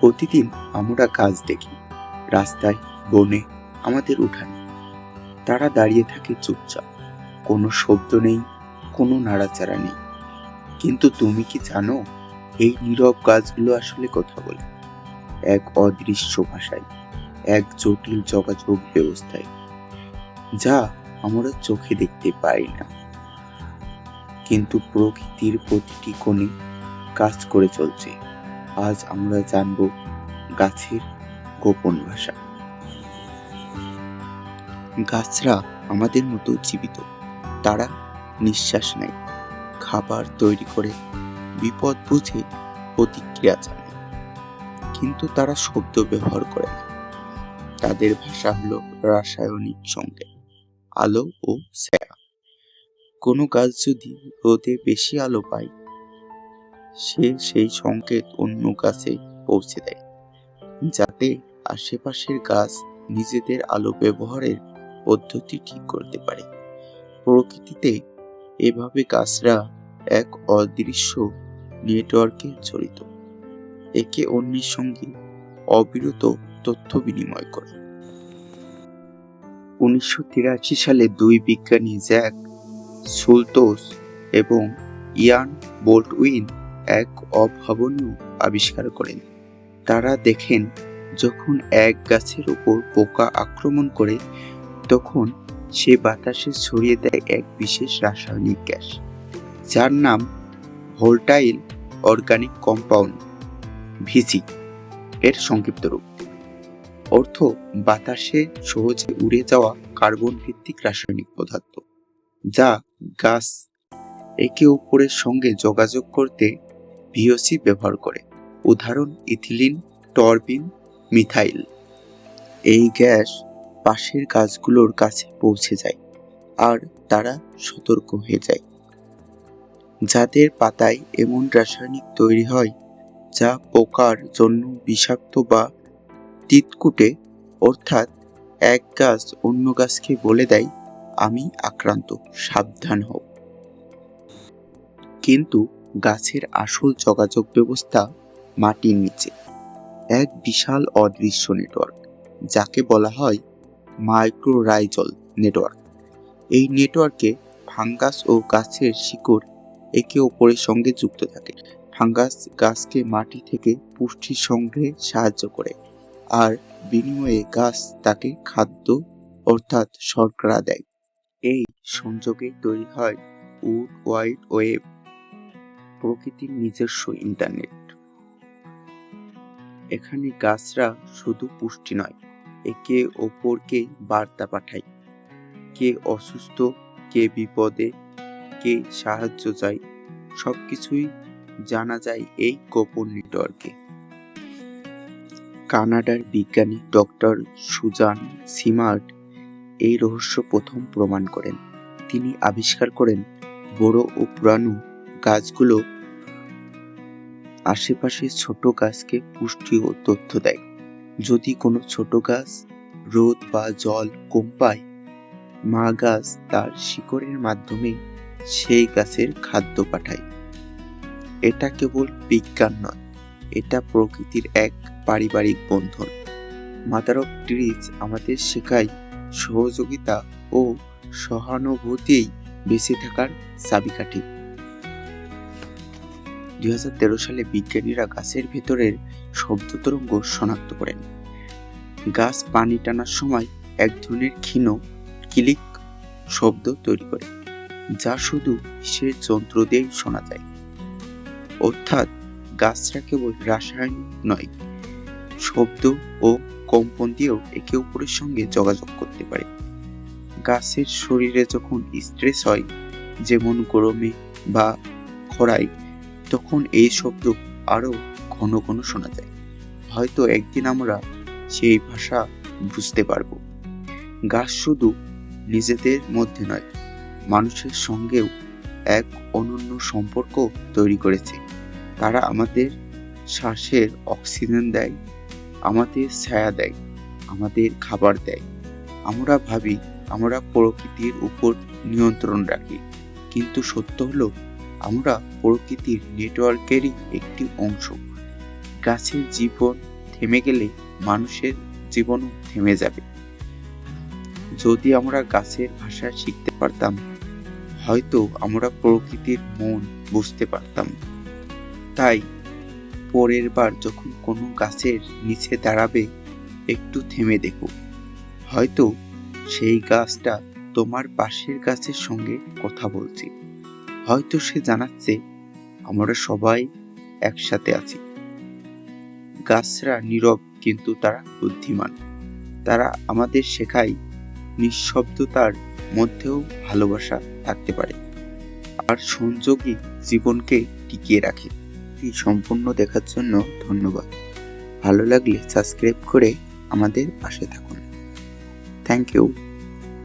প্রতিদিন আমরা গাছ দেখি, রাস্তায়, বনে, আমাদের উঠানে। তারা দাঁড়িয়ে থাকে চুপচাপ। কোনো শব্দ নেই, কোনো নাড়াচাড়া নেই। কিন্তু তুমি কি জানো, এই নীরব গাছগুলো আসলে কথা বলে? এক অদৃশ্য ভাষায়, এক জটিল যোগাযোগ ব্যবস্থায়, যা আমরা চোখে দেখতে পাই না। কিন্তু প্রকৃতির প্রতিটি কোণে কাজ করে চলছে। আজ আমরা জানব গাছের গোপন ভাষা। গাছরা আমাদের মতো জীবিত, তারা নিঃশ্বাস নেয়, খাবার তৈরি করে, বিপদ বুঝে প্রতিক্রিয়া জানায়। কিন্তু তারা শব্দ ব্যবহার করে না। তাদের ভাষা হলো রাসায়নিক সংকেত, আলো ও ছায়া। কোনো গাছ যদি রোদে বেশি আলো পায় সে সেই সংকেত অন্য গাছে পৌঁছে দেয়, যাতে আশেপাশের গাছ নিজেদের আলো ব্যবহারের পদ্ধতি ঠিক করতে পারে। প্রকৃতিতে এভাবে গাছরা এক অদৃশ্য নেটওয়ার্কে জড়িত। একে অন্যের সঙ্গে অবিরত তথ্য বিনিময় করে। উনিশশো তিরাশি সালে দুই বিজ্ঞানী জ্যাক সুলতোস এবং ইয়ান বোল্টউইন এক অভাবনীয় আবিষ্কার করেন। তারা দেখেন, যখন এক গাছের উপর পোকা আক্রমণ করে, তখন সে বাতাসে ছড়িয়ে দেয় এক বিশেষ রাসায়নিক গ্যাস, যার নাম ভোল্টাইল অর্গানিক কম্পাউন্ড, ভিসি, এর সংক্ষিপ্ত রূপ। অর্থ, বাতাসে সহজে উড়ে যাওয়া কার্বন ভিত্তিক রাসায়নিক পদার্থ, যা গাছ একে অপরের সঙ্গে যোগাযোগ করতে ভিওসি ব্যবহার করে। উদাহরণ, ইথিলিন, টরবিন, মিথাইল। এই গ্যাস পাশের গাছগুলোর কাছে পৌঁছে যায় আর তারা সতর্ক হয়ে যায়। যাদের পাতায় এমন রাসায়নিক তৈরি হয় যা পোকার জন্য বিষাক্ত বা তিতকুটে, অর্থাৎ এক গাছ অন্য গাছকে বলে দেয়, আমি আক্রান্ত, সাবধান হও। কিন্তু গাছের আসল যোগাযোগ ব্যবস্থা মাটির নিচে। এক বিশাল অদৃশ্য নেটওয়ার্ক যাকে বলা হয় মাইক্রোরাইজল নেটওয়ার্ক এই নেটওয়ার্কে ফাঙ্গাস ও গাছের শিকড় একে অপরের সঙ্গে যুক্ত থাকে। ফাঙ্গাস গাছকে মাটি থেকে পুষ্টি সংগ্রহে সাহায্য করে আর বিনিময়ে গাছ তাকে খাদ্য অর্থাৎ শর্করা দেয়। এই সংযোগে তৈরি হয় উড ওয়াইড ওয়েব প্রকৃতির নিজস্ব ইন্টারনেট এখানে গাছরা শুধু পুষ্টি নয়, একে অপরকে বার্তা পাঠায়। কে অসুস্থ, কে বিপদে, কে সাহায্য চাই সবকিছুই জানা যায় এই গোপন নেটওয়ার্কে কানাডার বিজ্ঞানী ডক্টর সুজান সিমার্ট এই রহস্য প্রথম প্রমাণ করেন। তিনি আবিষ্কার করেন বড় ও পুরানো গাছগুলো আশেপাশে ছোট গাছকে পুষ্টি ও তথ্য দেয়। যদি কোনো ছোট গাছ রোদ বা জল কম পায়, মা গাছ তার শিকড়ের মাধ্যমে সেই গাছের খাদ্য পাঠায়। এটা কেবল বিজ্ঞান নয়, এটা প্রকৃতির এক পারিবারিক বন্ধন। মাদার অফ ট্রিজ আমাদের শেখায় সহযোগিতা ও সহানুভূতিই বেঁচে থাকার চাবিকাঠি। দুই হাজার তেরো সালে বিজ্ঞানীরা গাছের ভেতরের শব্দ তরঙ্গ শনাক্ত করেন। গাছ পানি টানার সময় এক ধরনের ক্ষীণ, কিলিক শব্দ তৈরি করে, যা শুধু সে যন্ত্র দিয়েই শোনা যায়। অর্থাৎ গাছরা কেবল রাসায়নিক নয়, শব্দ ও কম্পন দিয়েও একে অপরের সঙ্গে যোগাযোগ করতে পারে। গাছের শরীরে যখন স্ট্রেস হয়, যেমন গরমে বা খরায় তখন এই শব্দ আরও ঘন ঘন শোনা যায়। হয়তো একদিন আমরা সেই ভাষা বুঝতে পারব। গাছ শুধু নিজেদের মধ্যে নয়, মানুষের সঙ্গেও এক অনন্য সম্পর্ক তৈরি করেছে। তারা আমাদের শ্বাসের অক্সিজেন দেয়, আমাদের ছায়া দেয়, আমাদের খাবার দেয়। আমরা ভাবি আমরা প্রকৃতির উপর নিয়ন্ত্রণ রাখি, কিন্তু সত্য হলো আমরা প্রকৃতির নেটওয়ার্কেরই একটি অংশ। গাছের জীবন থেমে গেলে মানুষের জীবনও থেমে যাবে। যদি আমরা গাছের ভাষা শিখতে পারতাম, হয়তো আমরা প্রকৃতির মন বুঝতে পারতাম। তাই পরের বার যখন কোনো গাছের নিচে দাঁড়াবে, একটু থেমে দেখো। হয়তো সেই গাছটা তোমার পাশের গাছের সঙ্গে কথা বলছে। হয়তো সে জানাচ্ছে আমরা সবাই একসাথে আছি। গাছরা নীরব কিন্তু তারা বুদ্ধিমান। তারা আমাদের শেখায় নিঃশব্দতার মধ্যেও ভালোবাসা থাকতে পারে। আর সংযোগই জীবনকে টিকিয়ে রাখে। এই সম্পূর্ণ দেখার জন্য ধন্যবাদ। ভালো লাগলে সাবস্ক্রাইব করে আমাদের পাশে থাকুন। Thank you.